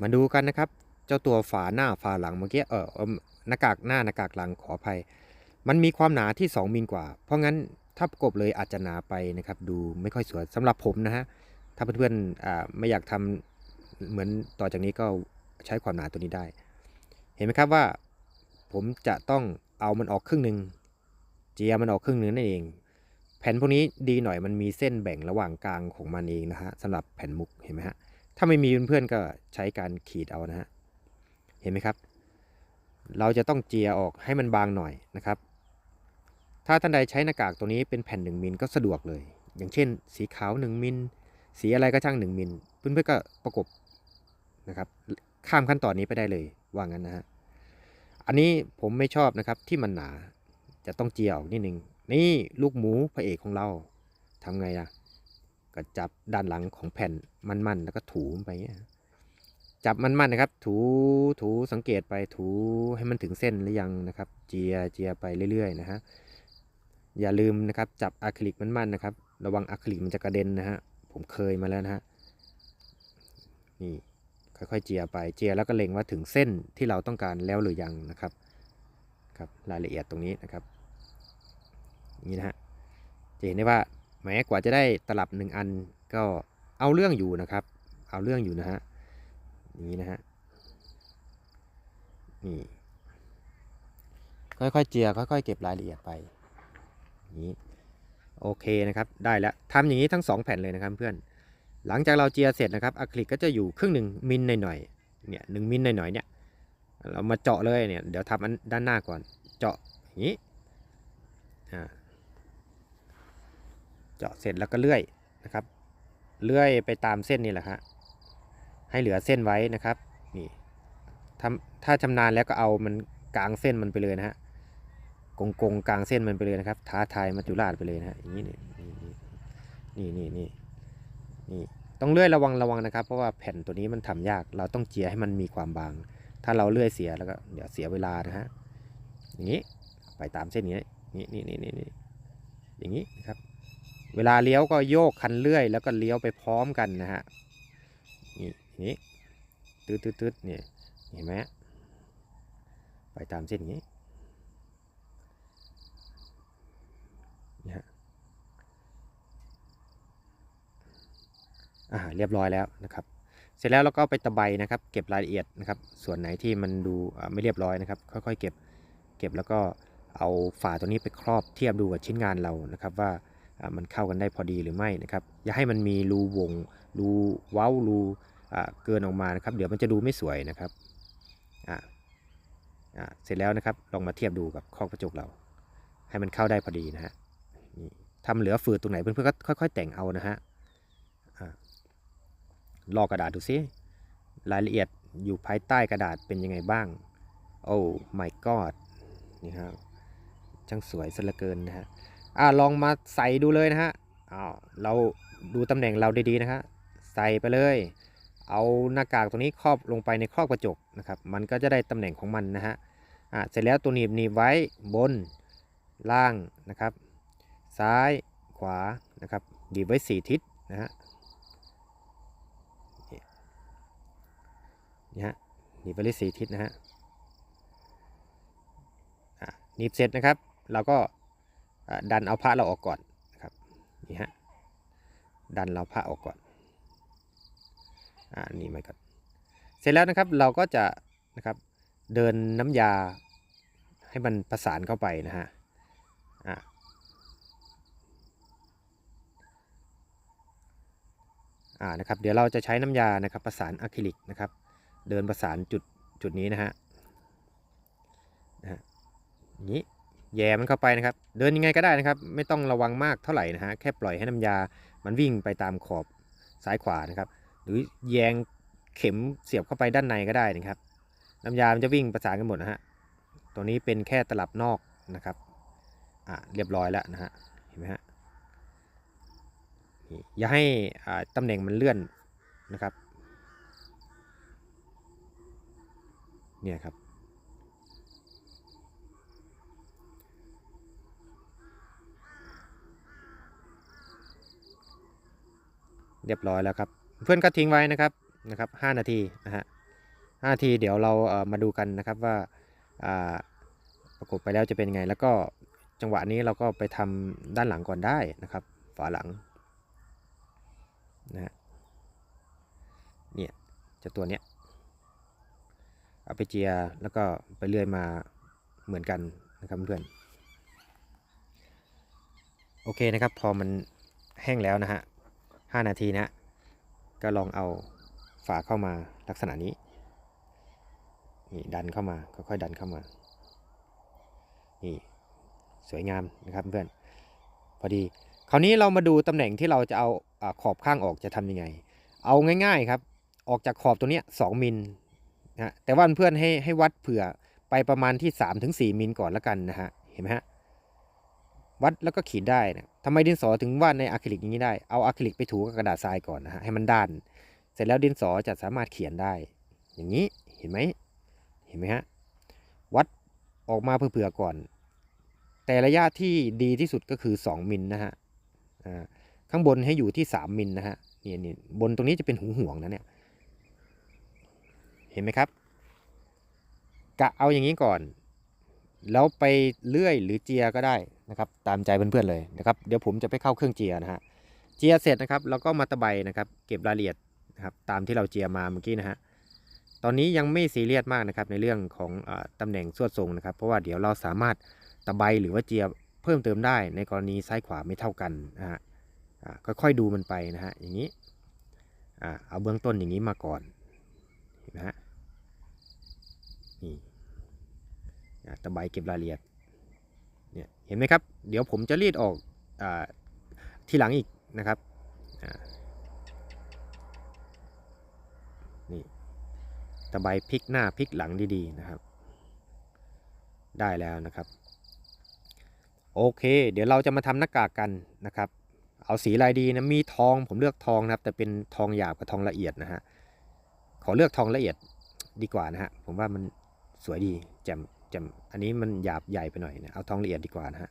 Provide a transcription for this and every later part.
มาดูกันนะครับ เจ้าตัวฝาหน้าฝาหลังเมื่อกี้เออเอิ่มหน้ากากหน้าหน้ากากหลังขออภัย มันมีความหนาที่ 2 มิลกว่า เพราะงั้นถ้าประกบเลยอาจจะหนาไปนะครับ ดูไม่ค่อยสวยสำหรับผมนะฮะถ้าเพื่อนๆอ่าไม่อยากทำเหมือนต่อจากนี้ก็ใช้ความหนาตัวนี้ได้ เห็นไหมครับว่า ผมจะต้องเอามันออกครึ่งหนึ่งเจียมันออกครึ่งหนึ่งนั่นเอง แผ่นพวกนี้ดีหน่อยมันมีเส้นแบ่งระหว่างกลางของมันเองนะฮะสำหรับแผ่นมุกเห็นไหมฮะ ถ้าไม่มีเพื่อนๆก็ใช้การขีดเอานะฮะ เห็นไหมครับ เราจะต้องเจียออกให้มันบางหน่อยนะครับ ถ้าท่านใดใช้หน้ากากตัวนี้เป็นแผ่น 1มิลก็สะดวกเลย อย่างเช่น สีขาว 1มิล สีอะไรก็ช่าง 1มิล เพื่อนๆก็ประกบนะครับ ข้ามขั้นตอนนี้ไปได้เลยว่างั้นนะฮะ อันนี้ผมไม่ชอบนะครับที่มันหนา จะต้องเจียออกนิดนึง นี่ลูกหมูพระเอกของเราทำไงล่ะ ก็จับด้านหลังของแผ่นมันๆแล้วก็ถูไปอย่างเงี้ยจับมันๆนะครับ ถูถูสังเกตไปถูให้มันถึงเส้นหรือยังนะครับ เจียเจียไปเรื่อยๆนะฮะอย่าลืมนะครับ จับอะคริลิกมันๆนะครับ ระวังอะคริลิกมันจะกระเด็นนะฮะผมเคยมาแล้วนะฮะนี่ค่อยๆเจียไปเจียแล้วก็เล็งว่าถึงเส้นที่เราต้องการแล้วหรือยังนะครับครับรายละเอียดตรงนี้นะครับนี่นะฮะจะเห็นได้ว่า แม้กว่าจะได้ตลับหนึ่งอันก็เอาเรื่องอยู่นะครับ เอาเรื่องอยู่นะฮะนี้นะฮะนี่ค่อยๆเจียค่อยๆเก็บรายละเอียดไปนี้โอเคนะครับได้แล้วทำอย่างนี้ทั้ง 2 แผ่นเลยนะครับเพื่อนหลังจากเราเจียเสร็จนะครับอะคริลิกก็จะอยู่ครึ่งหนึ่งมิลหน่อยๆเนี่ยหนึ่งมิลหน่อยๆเนี่ยเรามาเจาะเลยเนี่ยเดี๋ยวทำอันด้านหน้าก่อนเจาะอย่างนี้ อ่า เจาะเสร็จแล้วก็เลื่อยนะครับ เลื่อยไปตามเส้นนี่แหละฮะให้เหลือเส้นไว้นะครับนี่ทำถ้าชำนาญแล้วก็เอามันกลางเส้นมันไปเลยนะฮะกงกงกลางเส้นมันไปเลยนะครับ ท้าทายมัจจุราชไปเลยนะฮะอย่างนี้นี่นี่นี่นี่นี่ต้องเลื่อยระวังระวังนะครับ เพราะว่าแผ่นตัวนี้มันทำยาก เราต้องเจียให้มันมีความบาง ถ้าเราเลื่อยเสียแล้วก็เดี๋ยวเสียเวลานะฮะอย่างนี้ไปตามเส้นนี้นี่นี่นี่นี่อย่างนี้นะครับ เวลาเลี้ยวก็โยกคันเลื่อย แล้วก็เลี้ยวไปพร้อมกันนะฮะนี่นี้ตืดตืดตืดเนี่ยเห็นไหมไปตามเส้นอย่างนี้นี่ฮะอ่าเรียบร้อยแล้วนะครับ เสร็จแล้วเราก็ไปตะไบนะครับ เก็บรายละเอียดนะครับ ส่วนไหนที่มันดูไม่เรียบร้อยนะครับ ค่อยๆ เก็บเก็บแล้วก็เอาฝาตัวนี้ไปครอบเทียบดูกับชิ้นงานเรานะครับว่า มันเข้ากันได้พอดีหรือไม่นะครับ อย่าให้มันมีรูวง รูเว้า รูเกินออกมานะครับ เดี๋ยวมันจะดูไม่สวยนะครับอ่าอ่าเสร็จแล้วนะครับ ลองมาเทียบดูกับข้อกระจกเรา ให้มันเข้าได้พอดีนะฮะทำเหลือฝืดตรงไหนเพื่อนๆก็ค่อยๆแต่งเอานะฮะอ่าลอกกระดาษดูซิ รายละเอียดอยู่ภายใต้กระดาษเป็นยังไงบ้าง โอ้ my god นี่ครับช่างสวยซะเหลือเกินนะฮะ อ่าลองมาใส่ดูเลยนะฮะอ้าวเราดูตำแหน่งเราดีๆนะฮะใส่ไปเลย เอาหน้ากากตัวนี้ครอบลงไปในครอบกระจกนะครับ มันก็จะได้ตำแหน่งของมันนะฮะอ่าเสร็จแล้วตัวหนีบหนีบไว้บนล่างนะครับ ซ้ายขวานะครับหนีบไว้สี่ทิศนะฮะนี่ฮะหนีบไปเลยสี่ทิศนะฮะอ่าหนีบเสร็จนะครับ เราก็ ดันเอาผ้าเราออกก่อนนะครับนี่ฮะดันเราผ้าออกก่อนอ่านี่มาก่อนเสร็จแล้วนะครับเราก็จะนะครับเดินน้ำยาให้มันประสานเข้าไปนะฮะอ่าอ่านะครับเดี๋ยวเราจะใช้น้ำยานะครับประสานอะคริลิกนะครับเดินประสานจุดจุดนี้นะฮะนะฮะนี้ แย่มันเข้าไปนะครับ เดินยังไงก็ได้นะครับ ไม่ต้องระวังมากเท่าไหร่นะฮะ แค่ปล่อยให้น้ำยา มันวิ่งไปตามขอบซ้ายขวานะครับ หรือแยงเข็มเสียบเข้าไปด้านในก็ได้นะครับ น้ำยา มันจะวิ่งประสานกันหมดนะฮะ ตัวนี้เป็นแค่ตลับนอกนะครับ อะเรียบร้อยแล้วนะฮะ เห็นไหมฮะ อย่าให้อ่าตำแหน่งมันเลื่อนนะครับ เนี่ยครับ เรียบร้อยแล้วครับ เพื่อนก็ทิ้งไว้นะครับนะครับ 5 นาทีนะฮะห้าทีเดี๋ยวเราเอ่อมาดูกันนะครับว่าประกบไปแล้วจะเป็นยังไง แล้วก็จังหวะนี้เราก็ไปทำด้านหลังก่อนได้นะครับ ฝาหลังนะฮะเนี่ยจะตัวเนี้ยเอาไปเจียแล้วก็ไปเลื่อยมาเหมือนกันนะครับเพื่อนโอเคนะครับ พอมันแห้งแล้วนะฮะ ห้านาทีนะ ก็ลองเอาฝาเข้ามาลักษณะนี้ นี่ดันเข้ามา ค่อยๆดันเข้ามา นี่สวยงามนะครับเพื่อน พอดี คราวนี้เรามาดูตำแหน่งที่เราจะเอาอขอบข้างออกจะทำยังไง เอาง่าย ๆครับ ออกจากขอบตัวเนี้ยสองมิลนะแต่ว่าเพื่อนให้ให้วัดเผื่อไปประมาณที่3าถึงสมิลก่อนล้วกันนะฮะ เห็นไหมฮะ วัดแล้วก็ขีดได้นะทำไมดินสอถึงวาดในอะคริลิกอย่างนี้ได้ เอาอะคริลิกไปถูกับกระดาษทรายก่อนนะฮะให้มันด้าน เสร็จแล้วดินสอจะสามารถเขียนได้ อย่างนี้เห็นไหมเห็นไหมฮะวัดออกมาเผื่อก่อน แต่ระยะที่ดีที่สุดก็คือ 2มิลนะฮะอ่าข้างบนให้อยู่ที่ 3มิลนะฮะนี่นี่บนตรงนี้จะเป็นหูห่วงนะเนี่ยเห็นไหมครับกะเอาอย่างนี้ก่อน แล้วไปเลื่อยหรือเจียก็ได้ นะครับตามใจเพื่อนๆเลยนะครับเดี๋ยวผมจะไปเข้าเครื่องเจียนะฮะเจียเสร็จนะครับเราก็มาตะไบนะครับเก็บรายละเอียดนะครับตามที่เราเจียมาเมื่อกี้นะฮะตอนนี้ยังไม่ซีเรียสมากนะครับในเรื่องของอตำแหน่งสวดทรงนะครับ เพราะว่าเดี๋ยวเราสามารถตะไบหรือว่าเจียเพิ่มเติมได้ในกรณีซ้ายขวาไม่เท่ากันนะฮะค่อยๆดูมันไปนะฮะอย่างนี้เอาเบื้องต้นอย่างนี้มาก่อนเห็นไหมฮะนี่ตะไบเก็บรายละเอียด เห็นไหมครับ เดี๋ยวผมจะรีดออกอทีหลังอีกนะครับนี่ตะไบพลิกหน้าพลิกหลังดีๆนะครับ ได้แล้วนะครับ โอเค เดี๋ยวเราจะมาทำหน้ากากกันนะครับ เอาสีลายดีนะมีทองผมเลือกทองนะครับ แต่เป็นทองหยาบกับทองละเอียดนะฮะขอเลือกทองละเอียดดีกว่านะฮะผมว่ามันสวยดีแจ่ม จ่มอันนี้มันหยาบใหญ่ไปหน่อยนะเอาทองละเอียดดีกว่านะฮะ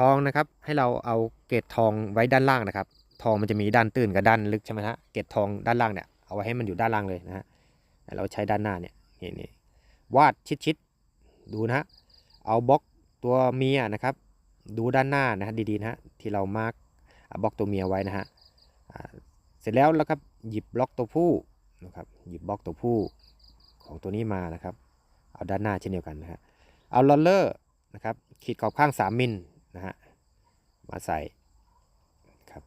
ทองนะครับให้เราเอาเกล็ดทองไว้ด้านล่างนะครับ ทองมันจะมีด้านตื้นกับด้านลึกใช่ไหมฮะเกล็ดทองด้านล่างเนี่ยเอาไว้ให้มันอยู่ด้านล่างเลยนะฮะเราใช้ด้านหน้าเนี่ยนี่นี่วาดชิดๆดูนะฮะเอาบล็อกตัวเมียนะครับ ดูด้านหน้านะฮะดีๆนะฮะที่เรามาร์กบล็อกตัวเมียไว้นะฮะเสร็จแล้วแล้วครับหยิบบล็อกตัวผู้นะครับหยิบบล็อกตัวผู้ ของตัวนี้มานะครับ เอาด้านหน้าเช่นเดียวกันนะฮะเอาลอลเลอร์นะครับขีดขอบข้าง 3 มิลนะฮะมาใส่ครับ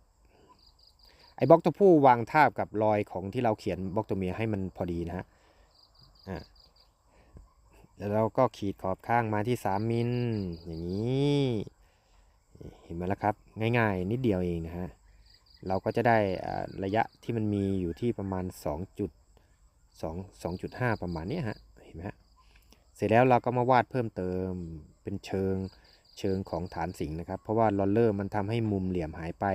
ไอ้บล็อกตัวผู้วางทาบกับรอยของที่เราเขียนบล็อกตัวเมียให้มันพอดีนะฮะอ่าแล้วเราก็ขีดขอบข้างมาที่ 3 มิลอย่างนี้เห็นไหมล่ะครับ ง่ายๆ นิดเดียวเองนะฮะ เราก็จะได้ระยะที่มันมีอยู่ที่ประมาณ 2 จุด 2 2.5 ประมาณนี้ฮะเห็นไหมฮะเสร็จแล้วเราก็มาวาดเพิ่มเติมเป็นเชิงเชิงของฐานสิงนะครับ เพราะว่าลอลเลอร์มันทำให้มุมเหลี่ยมหายไป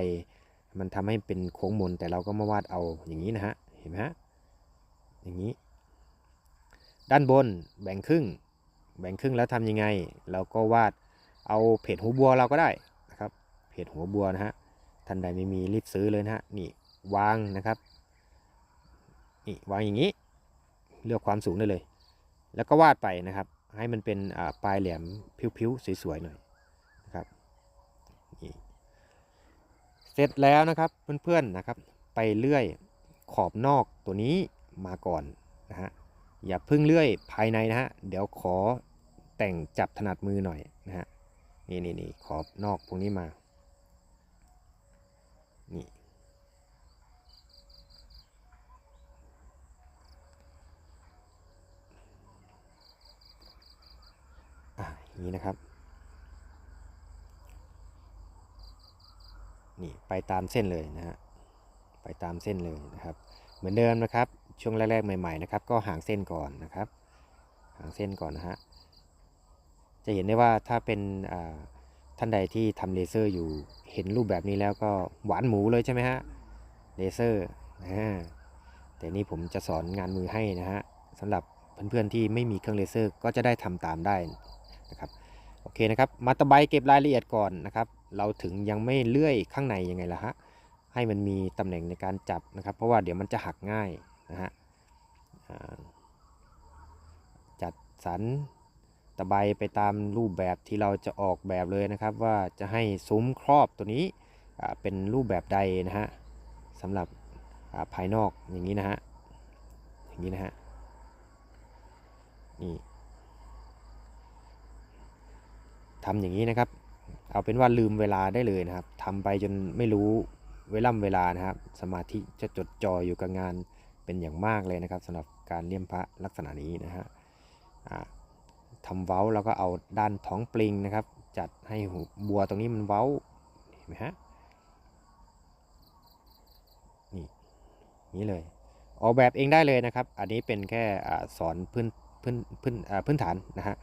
มันทำให้เป็นโค้งมนแต่เราก็มาวาดเอาอย่างนี้นะฮะเห็นไหมฮะอย่างนี้ ด้านบนแบ่งครึ่ง แบ่งครึ่งแล้วทำยังไง เราก็วาดเอาเพจหัวบัวเราก็ได้นะครับเพจหัวบัวนะฮะท่านใดไม่มีรีบซื้อเลยนะฮะนี่วางนะครับนี่วางอย่างนี้ เลือกความสูงได้เลย แล้วก็วาดไปนะครับ ให้มันเป็นปลายแหลมพิ้วๆสวยๆหน่อยนะครับนี่เสร็จแล้วนะครับเพื่อนๆนะครับ ไปเลื่อยขอบนอกตัวนี้มาก่อนนะฮะอย่าพิ่งเลื่อยภายในนะฮะเดี๋ยวขอแต่งจับถนัดมือหน่อยนะฮะนี่นี่นี่ขอบนอกพวกนี้มานี่อะอย่าง นี้นะครับ นี่ไปตามเส้นเลยนะฮะไปตามเส้นเลยนะครับ เหมือนเดิมนะครับ ช่วงแรกๆใหม่ๆนะครับ ก็ห่างเส้นก่อนนะครับ ห่างเส้นก่อนนะฮะจะเห็นได้ว่าถ้าเป็นท่านใดที่ทำเลเซอร์อยู่เห็นรูปแบบนี้แล้วก็หวานหมูเลยใช่ไหมฮะเลเซอร์แต่นี่ผมจะสอนงานมือให้นะฮะสำหรับเพื่อนๆที่ไม่มีเครื่องเลเซอร์ก็จะได้ทำตามได้ นะครับโอเคนะครับมาตะไบเก็บรายละเอียดก่อนนะครับ เราถึงยังไม่เลื่อยข้างในยังไงล่ะฮะให้มันมีตำแหน่งในการจับนะครับ เพราะว่าเดี๋ยวมันจะหักง่ายนะฮะจัดสรรตะไบไปตามรูปแบบที่เราจะออกแบบเลยนะครับ ว่าจะให้ซุ้มครอบตัวนี้เป็นรูปแบบใดนะฮะสำหรับภายนอกอย่างนี้นะฮะอย่างนี้นะฮะนี่ ทำอย่างนี้นะครับ เอาเป็นว่าลืมเวลาได้เลยนะครับทำไปจนไม่รู้เวล่ำเวลานะครับ สมาธิจะจดจ่ออยู่กับงานเป็นอย่างมากเลยนะครับสำหรับการเลี่ยมพระลักษณะนี้นะฮะอ่าทำเว้าแล้วก็เอาด้านท้องปลิงนะครับ จัดให้หูบัวตรงนี้มันเว้าเห็นไหมฮะนี่นี้เลยออกแบบเองได้เลยนะครับ อันนี้เป็นแค่อสอนพื้นพื้นพื้นพื้นฐานนะฮะ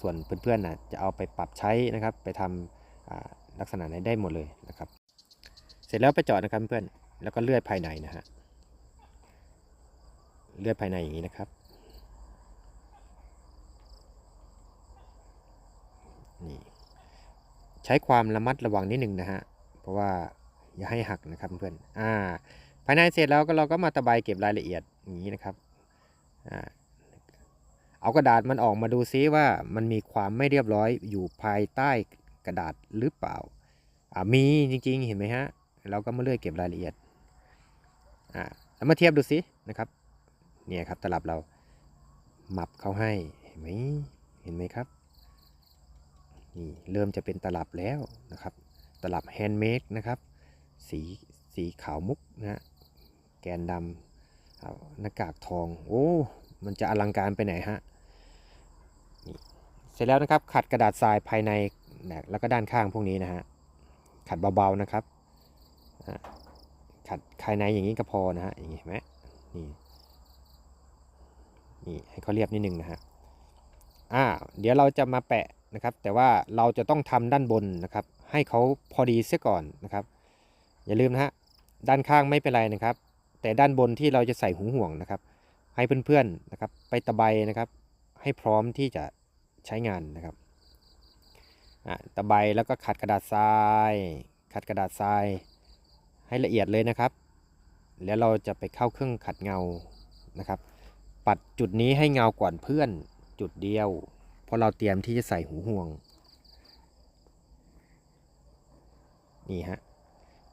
ส่วนเพื่อนๆนะจะเอาไปปรับใช้นะครับ ไปทำอ่าลักษณะไหนได้หมดเลยนะครับ เสร็จแล้วไปเจาะนะครับเพื่อนแล้วก็เลื่อดภายในนะฮะเลื่อดภายในอย่างนี้นะครับนี่ใช้ความระมัดระวังนิดหนึ่งนะฮะเพราะว่าอย่าให้หักนะครับเพื่อนอ่าภายในเสร็จแล้วก็เราก็มาตะไบเก็บรายละเอียดอย่างนี้นะครับอ่า เอากระดาษมันออกมาดูซิว่ามันมีความไม่เรียบร้อยอยู่ภายใต้กระดาษหรือเปล่าอ่ามีจริงๆ เห็นไหมฮะ เราก็มาเลื่อยเก็บรายละเอียดอ่าแล้วมาเทียบดูซินะครับ เนี่ยครับตลับเราหมับเขาให้เห็นไหมเห็นไหมครับนี่เริ่มจะเป็นตลับแล้วนะครับ ตลับแฮนด์เมดนะครับสีสีขาวมุกนะแกนดำหน้ากากทอง โอ้ มันจะอลังการไปไหนฮะนี่เสร็จแล้วนะครับขัดกระดาษทรายภายในนะแล้วก็ด้านข้างพวกนี้นะฮะขัดเบาๆนะครับขัดภายในอย่างนี้ก็พอนะฮะอย่างนี้เห็นไหมนี่นี่ให้เขาเรียบนิดนึงนะฮะอ่าเดี๋ยวเราจะมาแปะนะครับ แต่ว่าเราจะต้องทำด้านบนนะครับ ให้เขาพอดีเสียก่อนนะครับ อย่าลืมนะฮะด้านข้างไม่เป็นไรนะครับ แต่ด้านบนที่เราจะใส่หูห่วงนะครับ ให้เพื่อนๆนะครับไปตะไบนะครับ ให้พร้อมที่จะใช้งานนะครับตะไบแล้วก็ขัดกระดาษทราย ขัดกระดาษทราย ให้ละเอียดเลยนะครับ แล้วเราจะไปเข้าเครื่องขัดเงานะครับ ปัดจุดนี้ให้เงาก่อนเพื่อนจุดเดียว เพราะเราเตรียมที่จะใส่หูห่วงนี่ฮะ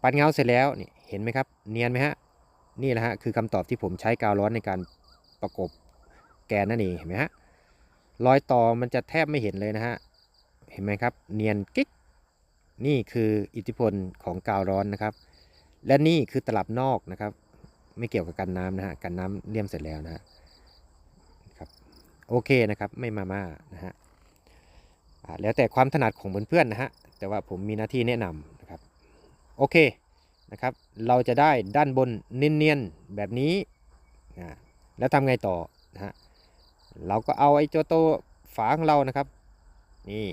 ปัดเงาเสร็จแล้วนี่เห็นไหมครับ เนียนไหมฮะนี่แหละฮะคือคำตอบที่ผมใช้กาวร้อนในการ ประกบแกนนั่นเองเห็นไหมฮะรอยต่อมันจะแทบไม่เห็นเลยนะฮะเห็นไหมครับ เนียนกิ๊กนี่คืออิทธิพลของกาวร้อนนะครับ และนี่คือตลับนอกนะครับ ไม่เกี่ยวกับกันน้ำนะฮะกันน้ำเลี่ยมเสร็จแล้วนะฮะครับโอเคนะครับไม่มาม่านะฮะแล้วแต่ความถนัดของเพื่อนๆนะฮะแต่ว่าผมมีหน้าที่แนะนำนะครับโอเคนะครับ เราจะได้ด้านบนเนียนๆแบบนี้นะ แล้วทำไงต่อนะฮะเราก็เอาไอ้ตัวโตฝาของเรานะครับ นี่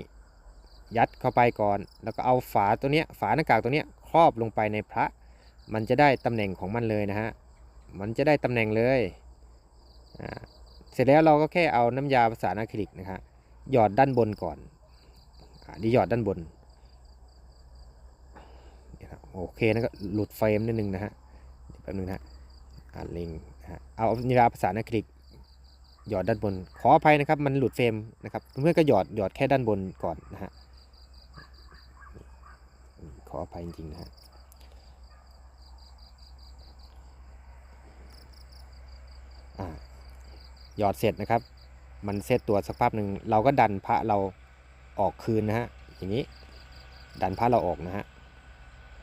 ยัดเข้าไปก่อน แล้วก็เอาฝาตัวเนี้ยฝาหน้ากากตัวเนี้ยครอบลงไปในพระ มันจะได้ตำแหน่งของมันเลยนะฮะมันจะได้ตำแหน่งเลยอ่าเสร็จแล้วเราก็แค่เอาน้ำยาประสานอะคริลิกนะฮะหยอดด้านบนก่อนอ่านี่หยอดด้านบนโอเคนะก็หลุดเฟรมนิดนึงนะฮะเดี๋ยวแป๊บนึงนะฮะ อ่าลิงเอานิราภาษาอังกฤษหยอดด้านบน ขออภัยนะครับ มันหลุดเฟรมนะครับเพื่อนก็หยอดหยอดแค่ด้านบนก่อนนะฮะขออภัยจริงๆนะฮะหยอดเสร็จนะครับ มันเซตตัวสักพักหนึ่งเราก็ดันพระเราออกคืนนะฮะอย่างนี้ ดันพระเราออกนะฮะ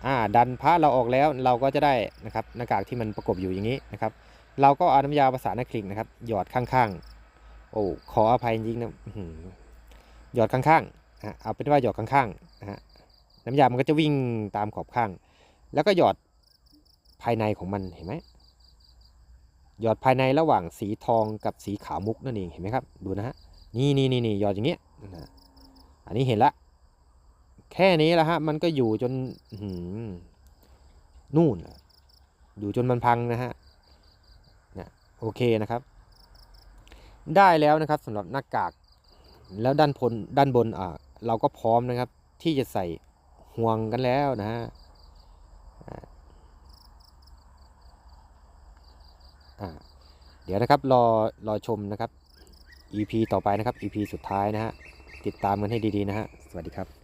อ่าดันพระเราออกแล้วเราก็จะได้นะครับหน้ากากที่มันประกบอยู่อย่างนี้นะครับ เราก็เอาน้ำยาประสานอะคลิกนะครับ หยอดข้างๆ โอ้ขออภัยจริงนะหยอดข้างๆอะเอาเป็นว่าหยอดข้างๆนะฮะน้ำยามันก็จะวิ่งตามขอบข้าง แล้วก็หยอดภายในของมันเห็นไหมหยอดภายในระหว่างสีทองกับสีขาวมุกนั่นเองเห็นไหมครับ ดูนะฮะนี่นี่นี่หยอดอย่างเงี้ยนะอันนี้เห็นละ แค่นี้แหละฮะ มันก็อยู่จนหือนู่นอยู่จนมันพังนะฮะเนี่ยโอเคนะครับ ได้แล้วนะครับสำหรับหน้ากากแล้วด้านบนด้านบนอ่าเราก็พร้อมนะครับ ที่จะใส่ห่วงกันแล้วนะฮะเดี๋ยวนะครับรอรอชมนะครับ EP ต่อไปนะครับ EP สุดท้ายนะฮะ ติดตามกันให้ดีๆนะฮะ สวัสดีครับ